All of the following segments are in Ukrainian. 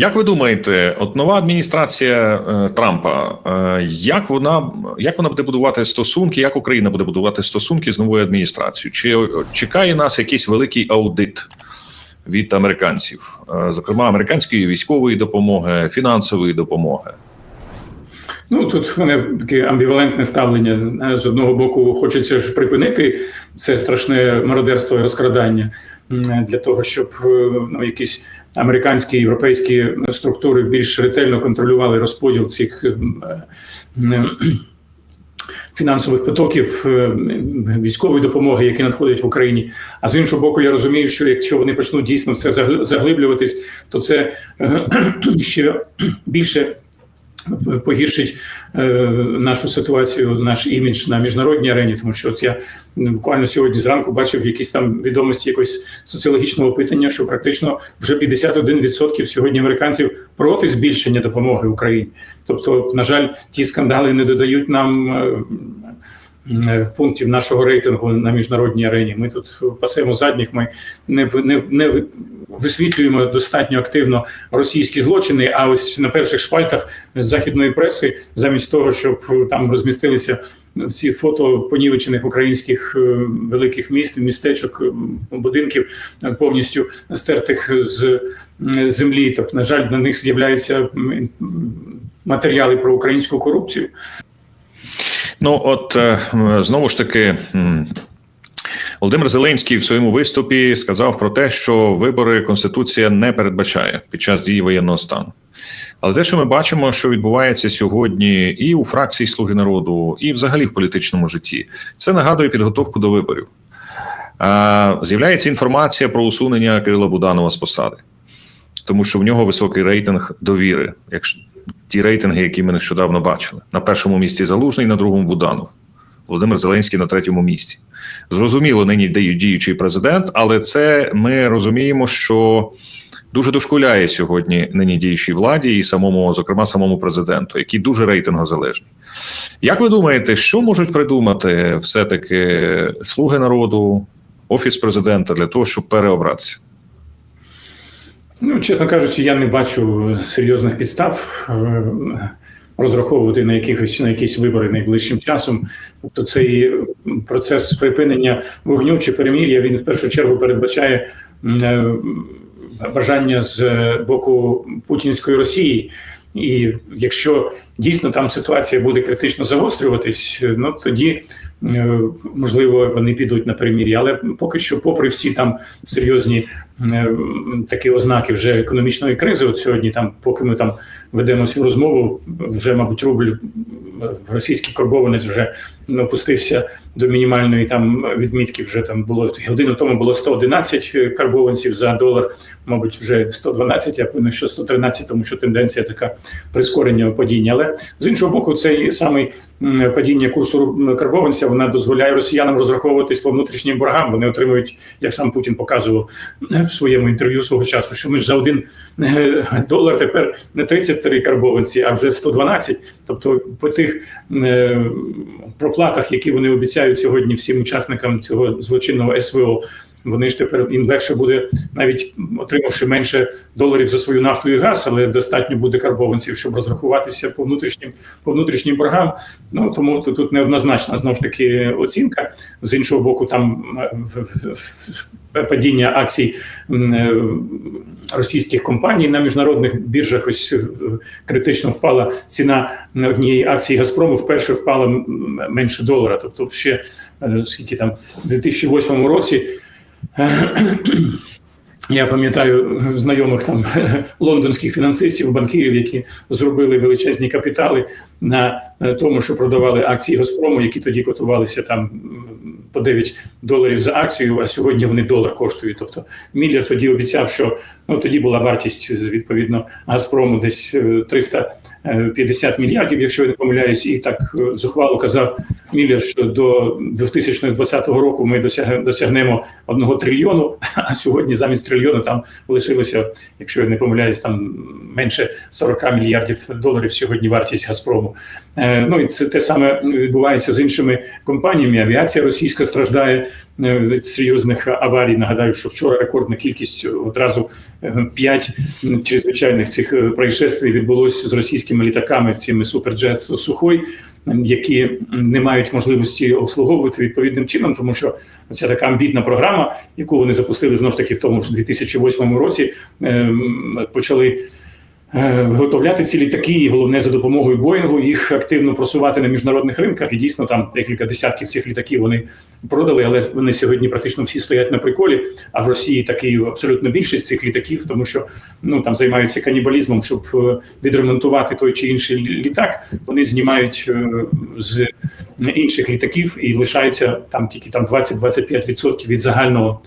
Як ви думаєте, от нова адміністрація е, Трампа, е, як вона як вона буде будувати стосунки? Як Україна буде будувати стосунки з новою адміністрацією? Чи чекає нас якийсь великий аудит від американців, Е, зокрема американської військової допомоги, фінансової допомоги? Ну тут в мене таке амбівалентне ставлення. З одного боку, хочеться ж припинити це страшне мародерство і розкрадання для того, щоб е, ну, якісь американські європейські структури більш ретельно контролювали розподіл цих е, м, фінансових потоків е, військової допомоги, які надходять в Україні. А з іншого боку, я розумію, що якщо вони почнуть дійсно в це заглиблюватись, то це е, ще більше погіршить е, нашу ситуацію, наш імідж на міжнародній арені, тому що от я буквально сьогодні зранку бачив якісь там відомості якогось соціологічного опитання, що практично вже 51% сьогодні американців проти збільшення допомоги Україні. Тобто, на жаль, ті скандали не додають нам. Е, Пунктів нашого рейтингу на міжнародній арені. Ми тут пасемо задніх. Ми не не, не висвітлюємо достатньо активно російські злочини. А ось на перших шпальтах західної преси, замість того, щоб там розмістилися ці фото понівечених українських е, великих міст, містечок, будинків повністю стертих з землі. Тобто, на жаль, на них з'являються матеріали про українську корупцію. Ну от е, знову ж таки. Володимир Зеленський в своєму виступі сказав про те, що вибори Конституція не передбачає під час дії воєнного стану. Але те, що ми бачимо, що відбувається сьогодні, і у фракції Слуги народу, і взагалі в політичному житті, це нагадує підготовку до виборів. З'являється інформація про усунення Кирила Буданова з посади, тому що в нього високий рейтинг довіри. Якщо ті рейтинги, які ми нещодавно бачили, на першому місці Залужний, на другому Буданов. Володимир Зеленський на третьому місці. Зрозуміло, нині дію- діючий президент, але це ми розуміємо, що дуже дошкуляє сьогодні нині діючій владі і самому, зокрема, самому президенту, який дуже рейтингозалежний. Як ви думаєте, що можуть придумати все-таки слуги народу, офіс президента для того, щоб переобратися? Ну, чесно кажучи, я не бачу серйозних підстав е, розраховувати на якихось на якісь вибори найближчим часом. Тобто цей процес припинення вогню чи перемір'я він в першу чергу передбачає е, бажання з боку путінської Росії. І якщо дійсно там ситуація буде критично загострюватись, ну тоді е, можливо вони підуть на перемір'я. Але поки що, попри всі там серйозні е, такі ознаки вже економічної кризи, от сьогодні, там, поки ми там ведемо цю розмову, вже мабуть рубль е, російський карбованець вже опустився до мінімальної там відмітки. Вже там було годину тому було 111 карбованців за долар, мабуть, вже 112, я певно, що 113, тому що тенденція така прискорення падіння. Але з іншого боку, цей самий падіння курсу карбованця вона дозволяє росіянам розраховуватись по внутрішнім боргам. Вони отримують, як сам Путін показував в своєму інтерв'ю свого часу, що ми ж за один е, долар тепер не 33 карбованці, а вже 112. Тобто по тих е, проплатах, які вони обіцяють сьогодні всім учасникам цього злочинного СВО. Вони ж тепер їм легше буде, навіть отримавши менше доларів за свою нафту і газ, але достатньо буде карбованців, щоб розрахуватися по внутрішнім по внутрішнім боргам. Ну тому тут, неоднозначна знову ж таки оцінка. З іншого боку, там е, в- в- в- падіння акцій е, російських компаній на міжнародних біржах. Ось е, критично впала ціна на однієї акції Газпрому. Вперше впала менше долара. Тобто, ще е, скільки там в 2008 році. Я пам'ятаю знайомих там лондонських фінансистів, банкірів, які зробили величезні капітали на тому, що продавали акції Газпрому, які тоді котувалися там по 9 доларів за акцію, а сьогодні вони долар коштують. Тобто Міллер тоді обіцяв, що ну тоді була вартість відповідно Газпрому десь е, 350 мільярдів, якщо я не помиляюсь, і так е, зухвало казав Міллер, що до 2020 року ми досягнемо одного трильйону, а сьогодні замість трильйону там лишилося, якщо я не помиляюсь, там менше 40 мільярдів доларів сьогодні вартість Газпрому. Е, Ну і це те саме відбувається з іншими компаніями. Авіація російська страждає е, серйозних аварій. Нагадаю, що вчора рекордна кількість одразу е, п'ять м, чрезвичайних цих е, происшествий відбулося з російськими літаками, цими суперджет Сухой, які не мають можливості обслуговувати відповідним чином, тому що ця така амбітна програма, яку вони запустили знову ж таки в тому ж 2008 році, почали. Е, Виготовляти ці літаки, і головне за допомогою Боїнгу їх активно просувати на міжнародних ринках. І дійсно там декілька десятків цих літаків вони продали, але вони сьогодні практично всі стоять на приколі. А в Росії такі абсолютно більшість цих літаків, тому що ну там займаються канібалізмом, щоб е, відремонтувати той чи інший літак. Вони знімають е, з інших літаків і лишається там тільки там 20-25% від загального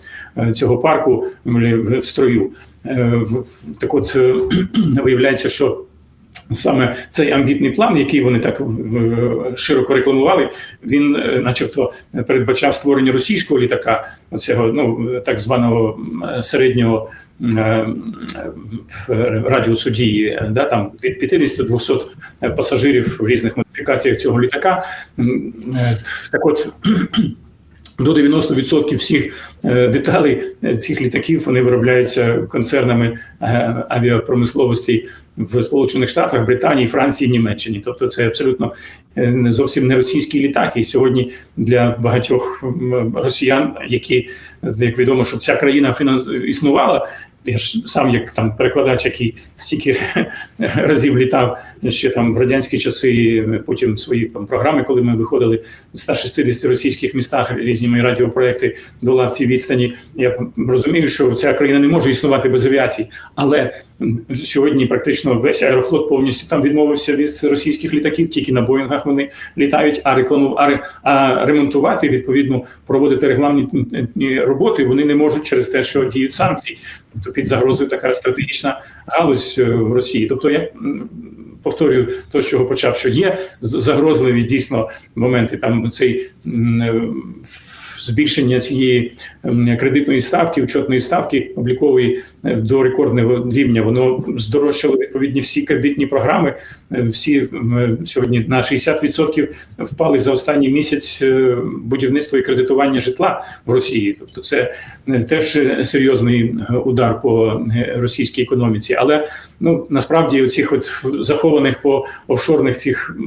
цього парку в строю. Е, Так от е, виявляється, що саме цей амбітний план, який вони так широко рекламували, він, е, начебто, передбачав створення російського літака, оцього ну так званого середнього радіусу дії, да, там від 50 до 200 пасажирів в різних модифікаціях цього літака. Так от. До 90% всіх е, деталей е, цих літаків вони виробляються концернами е, авіапромисловості в Сполучених Штатах, Британії, Франції, Німеччині. Тобто, це абсолютно зовсім не російський літак. І сьогодні для багатьох росіян, які як відомо, щоб ця країна існувала. Я ж сам як там перекладач, який стільки разів літав ще там в радянські часи, потім свої там програми, коли ми виходили в 160 російських містах різні мої радіопроекти долав ці відстані. Я розумію, що ця країна не може існувати без авіації, але сьогодні практично весь аерофлот повністю там відмовився від російських літаків. Тільки на Боїнгах вони літають, а рекламу а, а ремонтувати відповідно проводити рекламні роботи вони не можуть через те, що діють санкції. Тобто під загрозою така стратегічна галузь е, в Росії. Тобто я повторюю то, з чого почав, що є загрозливі дійсно моменти. Там цей е, збільшення цієї кредитної ставки, учетної ставки облікової е, до рекордного рівня. Воно здорожчало відповідні всі кредитні програми. Е, Всі сьогодні на 60% впали за останній місяць е, будівництво і кредитування житла в Росії. Тобто, це теж серйозний удар по російській економіці. Але ну насправді у цих от захованих по офшорних цих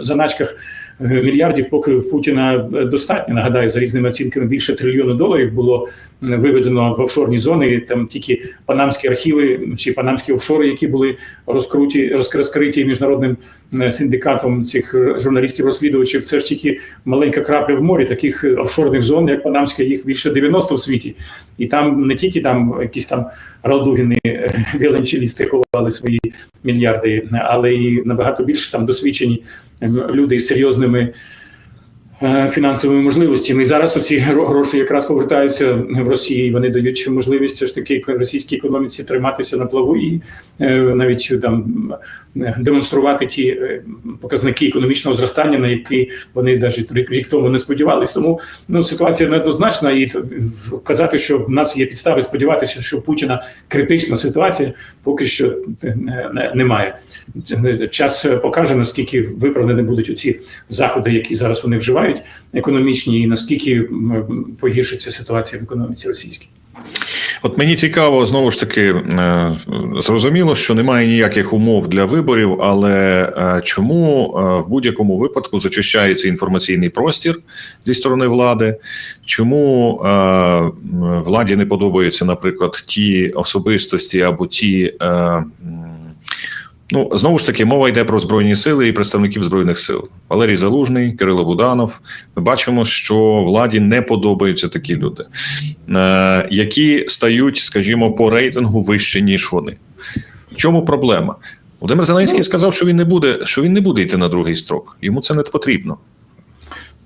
заначках мільярдів, поки в Путіна е, достатньо. Нагадаю, за різними оцінками більше трильйону доларів було виведено в офшорні зони. Там тільки панамські архіви чи панамські офшори, які були розкруті, розкриті міжнародним е, синдикатом цих е, журналістів-розслідувачів. Це ж тільки маленька крапля в морі. Таких е, офшорних зон, як Панамська, їх більше 90 в світі. І там не тільки там якісь там ралдугіни, е, віолончелісти ховали свої мільярди, але і набагато більше там досвідчені люди з серйозними е, фінансовими можливостями. І зараз гро- гроші якраз повертаються в Росії. і Вони дають можливість все ж таки російській економіці триматися на плаву і е, навіть там е, демонструвати ті показники економічного зростання, на які вони навіть рік, тому не сподівались. Тому ну ситуація неоднозначна, і казати, що в нас є підстави сподіватися, що Путіна критична ситуація, поки що не- немає. Час покаже наскільки виправдані будуть оці заходи, які зараз вони вживають, економічні, і наскільки погіршиться ситуація в економіці російській. От мені цікаво, знову ж таки, е, зрозуміло, що немає ніяких умов для виборів, але е, чому е, в будь-якому випадку зачищається інформаційний простір зі сторони влади? Чому владі не подобаються, наприклад, ті особистості або ті. Ну, знову ж таки, мова йде про збройні сили і представників збройних сил. Валерій Залужний, Кирило Буданов. Ми бачимо, що владі не подобаються такі люди, е, які стають, скажімо, по рейтингу вище ніж вони. В чому проблема? Володимир Зеленський сказав, що він не буде, що він не буде йти на другий строк. Йому це не потрібно.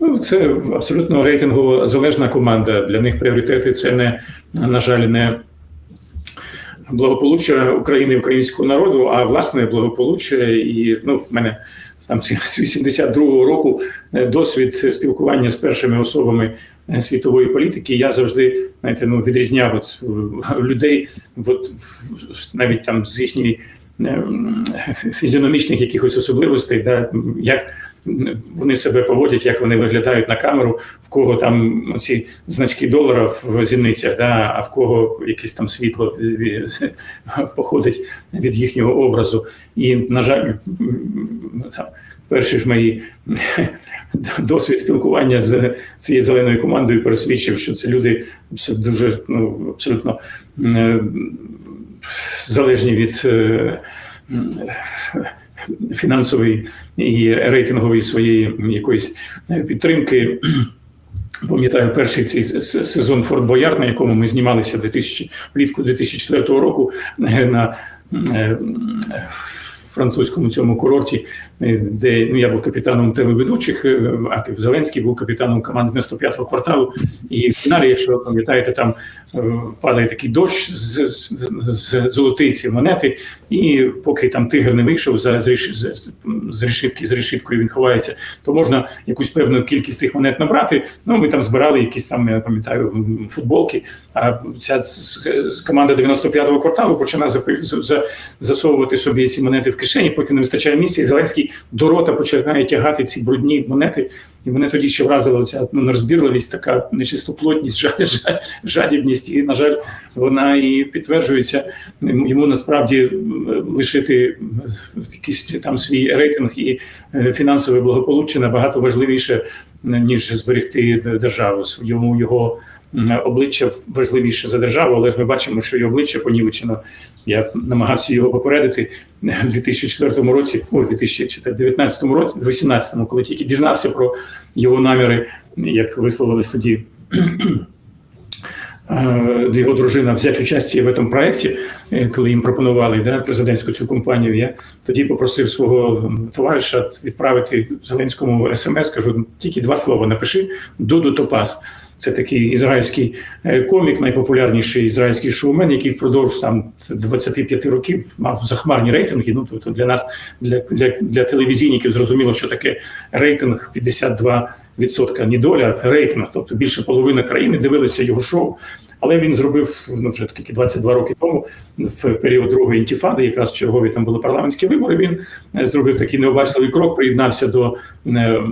Ну, це абсолютно рейтингово залежна команда. Для них пріоритети це не на жаль, не благополуччя України і українського народу, а власне благополуччя. І ну, в мене там з 82-го року е, досвід спілкування з першими особами е, світової політики. Я завжди знаєте, ну, відрізняв от, е, людей, от, навіть там з їхньої фізіономічних якихось особливостей, да, як вони себе поводять, як вони виглядають на камеру, в кого там ці значки долара в зіницях, да, а в кого якесь там світло ві- ві- походить від їхнього образу. І, на жаль, там, перші ж мої досвід спілкування з цією зеленою командою пересвідчив, що це люди дуже ну, абсолютно е, залежні від. Фінансової і рейтингової своєї якоїсь е, підтримки. Пам'ятаю, перший цей сезон Форт Боярд, на якому ми знімалися 2000, влітку 2004 року е, на е, французькому цьому курорті, е, де ну, я був капітаном телеведучих, е, а Зеленський був капітаном команди 95-го кварталу. І в фіналі, якщо ви пам'ятаєте, там е, падає такий дощ з, з, з золотиці монети, і поки там тигр не вийшов за з, з, з решітки, з решіткою він ховається, то можна якусь певну кількість цих монет набрати. Ну ми там збирали якісь там, я пам'ятаю, футболки. А ця команда 95-го кварталу починає за- за- засовувати собі ці монети в кишені, поки не вистачає місця. І Зеленський до рота починає тягати ці брудні монети. І мене тоді ще вразила оця ну, нерозбірливість, така нечистоплотність, жаль, жаль, жадібність. І, на жаль, вона і підтверджується. Йому насправді лишити м, якийсь там свій рейтинг і е, фінансове благополуччя набагато важливіше, ніж зберегти державу. Йому його обличчя важливіше за державу, але ж ми бачимо, що його обличчя понівечено. Я намагався його попередити у 2004 році, у 2019 році, 2018, коли тільки дізнався про його наміри, як висловились тоді. Е, Його дружина взяти участь в цьому проєкті, е, коли їм пропонували да, президентську цю компанію. Я тоді попросив свого товариша відправити Зеленському смс. Кажу, тільки два слова напиши Дуду Топас. Це такий ізраїльський е, комік, найпопулярніший ізраїльський шоумен, який впродовж там 25 років мав захмарні рейтинги. Ну тобто для нас, для, для, для телевізійників, зрозуміло, що таке рейтинг 52 відсотка не доля, а рейтинг, тобто більше половини країни дивилися його шоу. Але він зробив ну вже таки 22 роки тому, в період другої інтіфади, якраз чергові там були парламентські вибори. Він е, зробив такий необачливий крок, приєднався до е,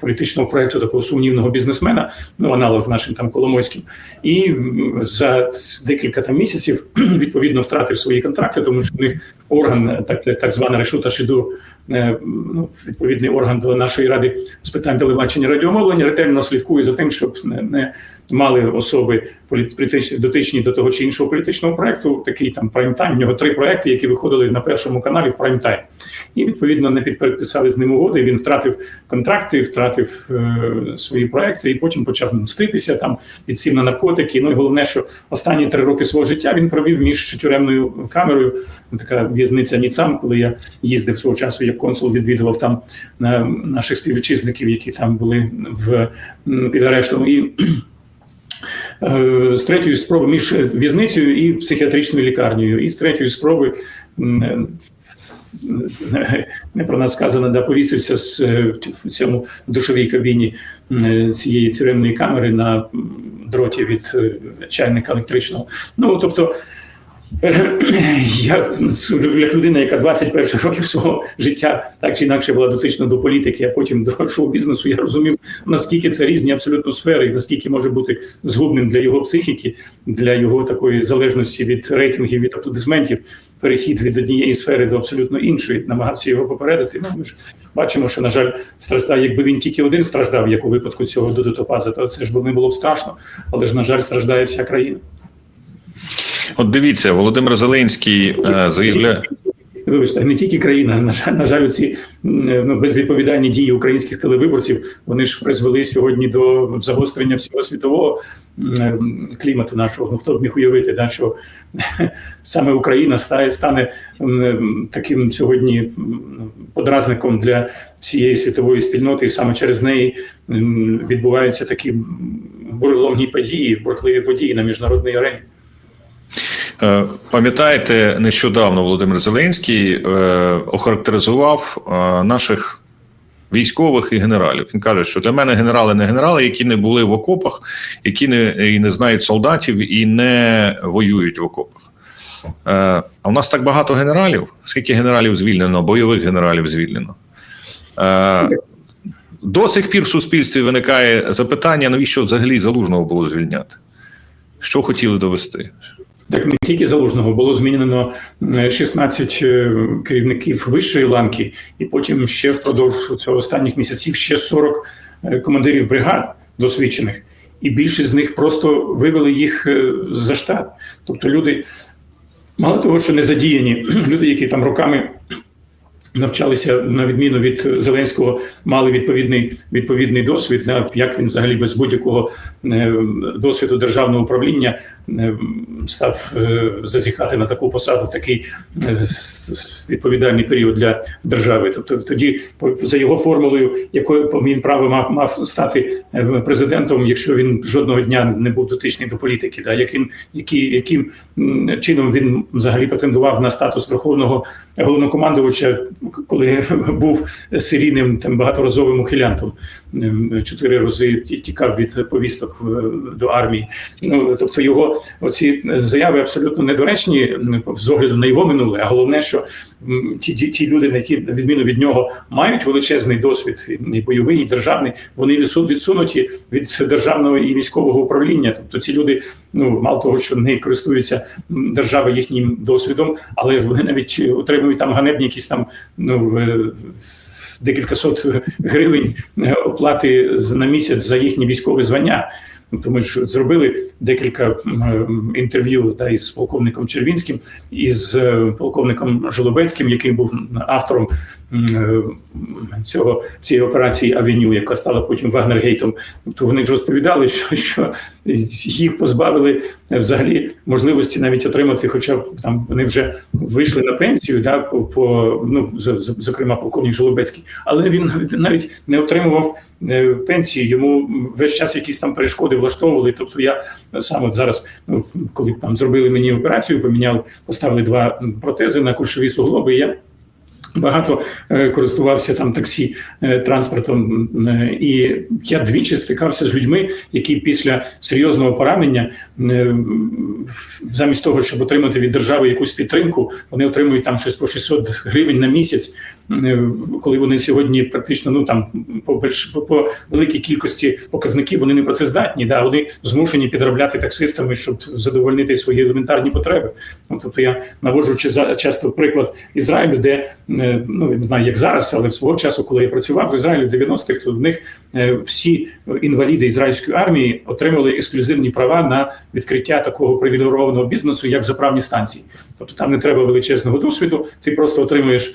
політичного проекту такого сумнівного бізнесмена, ну аналог з нашим там Коломойським, і за декілька там місяців відповідно втратив свої контракти, тому що в них орган, так, так звана решута Шидур, е, ну, відповідний орган до нашої ради з питань телебачення радіомовлення, ретельно слідкує за тим, щоб не, не мали особи політ- політичні дотичні до того чи іншого політичного проекту. Такий там прайм-тайм. У нього три проекти, які виходили на першому каналі в прайм-тайм. І відповідно не підписали з ним угоди. Він втратив контракти, втратив е, свої проекти, і потім почав мститися там, підсів на наркотики. Ну і головне, що останні три роки свого життя він провів між тюремною камерою. Така в'язниця Ніцам, коли я їздив свого часу як консул, відвідував там е, наших співвітчизників, які там були в під арештом. І з третьої спроби між в'язницею і психіатричною лікарнею, і з третьої спроби е, не про нас сказано, да повісився з е, в цьому душовій кабіні е, цієї тюремної камери на дроті від е, чайника електричного. Ну тобто. Я як людина, яка 21 років свого життя так чи інакше була дотична до політики, а потім до шоу-бізнесу, я розумів, наскільки це різні абсолютно сфери, і наскільки може бути згубним для його психіки, для його такої залежності від рейтингів, від аплодисментів, перехід від однієї сфери до абсолютно іншої. Намагався його попередити. Ну ми ж бачимо, що на жаль страждає. Якби він тільки один страждав, як у випадку цього Додотопаза, то це ж не було б страшно, але ж на жаль, страждає вся країна. От дивіться, Володимир Зеленський е, заявляє. Вибачте, не тільки країна. На жаль, на жаль, ці ну, безвідповідальні дії українських телевиборців вони ж призвели сьогодні до загострення всього світового клімату нашого. Ну хто б міг уявити, да, що саме Україна стає стане таким сьогодні подразником для всієї світової спільноти, і саме через неї відбуваються такі м, буреломні події, бурхливі події на міжнародній арені. Е, Пам'ятаєте, нещодавно Володимир Зеленський е, охарактеризував е, наших військових і генералів. Він каже, що для мене генерали не генерали, які не були в окопах, які не і не знають солдатів і не воюють в окопах. А у нас так багато генералів. Скільки генералів звільнено, бойових генералів звільнено? До сих пір в суспільстві виникає запитання, навіщо взагалі залужного було звільняти? Що хотіли довести? Так не тільки залужного було змінено е, 16 е, керівників вищої ланки, і потім ще впродовж цього останніх місяців ще 40 е, командирів бригад досвідчених, і більшість з них просто вивели їх е, за штат. Тобто люди, мало того, що не задіяні, люди, які там роками. Навчалися на відміну від Зеленського, мали відповідний відповідний досвід. Як він взагалі без будь-якого е, досвіду державного управління е, став е, зазіхати на таку посаду такий відповідальний період для держави. Тобто тоді за його формулою, якою він право мав, мав стати президентом, якщо він жодного дня не був дотичний до політики, да, яким, які, яким чином він взагалі претендував на статус верховного головнокомандувача, коли був серійним там багаторазовим ухилянтом, чотири рази тікав від повісток до армії. Ну тобто його оці заяви абсолютно недоречні з огляду на його минуле. А головне, що ті, ті, люди, які відміну від нього мають величезний досвід і бойовий, і державний, вони відсу- відсунуті від державного і військового управління. Тобто ці люди, ну мало того, що не користуються держава їхнім досвідом, але вони навіть отримують там ганебні якісь там ну декілька сот гривень е, оплати на місяць за їхнє військове звання. Тобто ми ж зробили декілька інтерв'ю та із полковником Червінським і з е, полковником Жолобецьким, який був автором е, цього цієї операції Авеню, яка стала потім Вагнергейтом. Тобто вони ж розповідали, що, що їх позбавили е, взагалі можливості навіть отримати, хоча там вони вже вийшли на пенсію, да, по, по ну зокрема полковник Жолобецький, але він навіть не отримував е, пенсії. Йому весь час якісь там перешкоди влаштовували. Тобто я сам от зараз, ну, коли там зробили мені операцію, поміняли, поставили два протези на кульшові суглоби. Я Багато е, користувався там таксі е, транспортом, е, і я двічі стикався з людьми, які після серйозного поранення, замість того, щоб отримати від держави якусь підтримку, вони отримують там щось по 600 гривень на місяць, коли вони сьогодні практично ну там по більш- по, великій кількості показників вони не працездатні. Да, вони змушені підробляти таксистами, щоб задовольнити свої елементарні потреби. Ну, тобто я наводжу чи за- часто приклад Ізраїлю, де е, ну не знаю, як зараз, але в свого часу, коли я працював в Ізраїлі в 90-х, то в них е, всі інваліди ізраїльської армії отримали ексклюзивні права на відкриття такого привілейованого бізнесу, як заправні станції. Тобто там не треба величезного досвіду, ти просто отримуєш.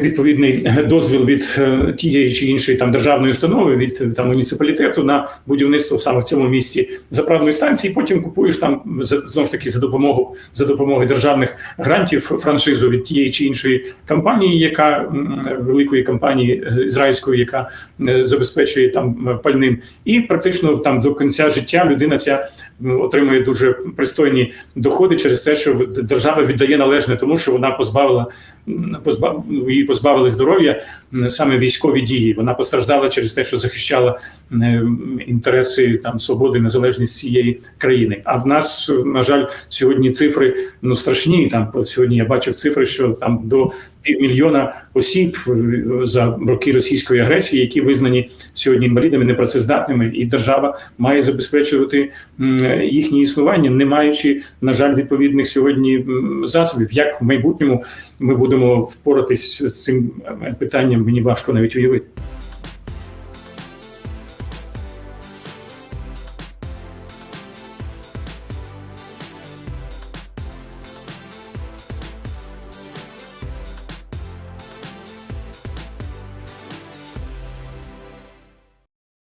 Відповідний дозвіл від е, тієї чи іншої там державної установи, від е, там муніципалітету на будівництво саме в цьому місці заправної станції. Потім купуєш там знову ж таки за допомогу за допомогою державних грантів франшизу від тієї чи іншої компанії, яка великої компанії е, ізраїльської, яка е, забезпечує там е, пальним, і практично там до кінця життя людина ця отримує дуже пристойні доходи через те, що держава віддає належне тому, що вона позбавила позбав її позбавили здоров'я саме військові дії. Вона постраждала через те, що захищала інтереси там свободи, незалежність цієї країни. А в нас, на жаль, сьогодні цифри ну страшні. Там сьогодні я бачив цифри, що там до півмільйона осіб е, за роки російської агресії, які визнані сьогодні інвалідами, непрацездатними, і держава має забезпечувати їхнє існування, не маючи на жаль відповідних сьогодні засобів. Як в майбутньому ми будемо впоратись з цим е, питанням, мені важко навіть уявити.